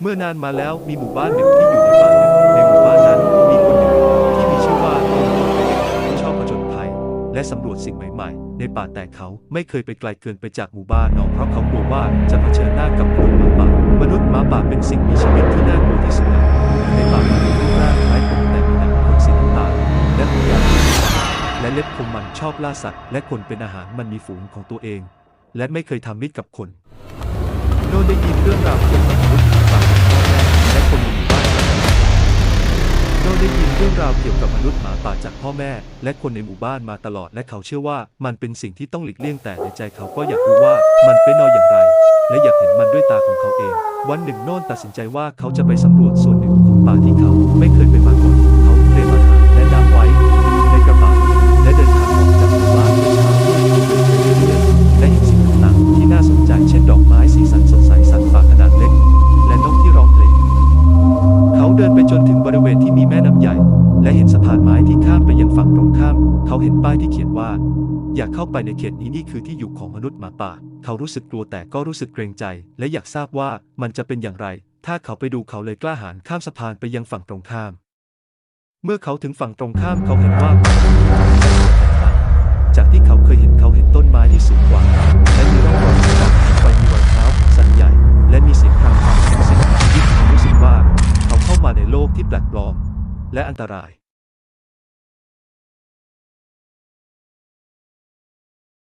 เมื่อนานมาแล้วมีหมู่บ้านหนึ่งที่อยู่ในป่าหนึ่งในหมู่บ้านนั้นมีคนหนึ่งที่มีชื่อว่าน้องที่ชอบผจญภัย และสำรวจสิ่งใหม่ๆ ในป่าแต่เขาไม่เคยไปไกลเกินไปจากหมู่บ้านนองเพราะเขากลัวว่าจะเผชิญหน้ากับมนุษย์หมาป่ามนุษย์หมาป่าเป็นสิ่งมีชีวิตที่น่ากลัวที่สุดในป่ามันมีรูปร่างคล้ายคนแต่มีหนังขนสีน้ำตาลและหัวยาวและเล็บคมมันชอบล่าสัตว์ และคนเป็นอาหารมันมีฝูงของตัวเอง และไม่เคยทำมิตรกับคนโดนได้ยินเรื่องราวเกี่ยวกับมนุษย์ เรื่องราวเกี่ยวกับมนุษย์หมาป่าจากพ่อแม่ และคนในหมู่บ้านมาตลอดและเขาเชื่อว่ามันเป็นสิ่งที่ต้องหลีกเลี่ยงแต่ในใจเขาก็อยากรู้ว่ามันเป็นนอยอย่างไร และอยากเห็นมันด้วยตาของเขาเอง วันหนึ่งโน่นตัดสินใจว่าเขาจะไปสำรวจส่วนหนึ่งของป่าที่เขาไม่เคยไปมาก่อน เดินไปจนถึงบริเวณที่มีแม่น้ำใหญ่ และเห็นสะพานไม้ที่ข้ามไปยังฝั่งตรงข้าม เขาเห็นป้ายที่เขียนว่า อย่าเข้าไปในเขตนี้นี่คือที่อยู่ของมนุษย์หมาป่า เขารู้สึกกลัวแต่ก็รู้สึกเกรงใจ และอยากทราบว่ามันจะเป็นอย่างไร ถ้าเขาไปดูเขาเลยกล้าหาญข้ามสะพานไปยังฝั่งตรงข้าม เมื่อเขาถึงฝั่งตรงข้ามเขาเห็นว่า จากที่เขาเคยเห็นเขาเห็นต้นไม้ที่สูงกว่า และมีร่องรอยของการไปมีรอย แปลกปลอม และอันตราย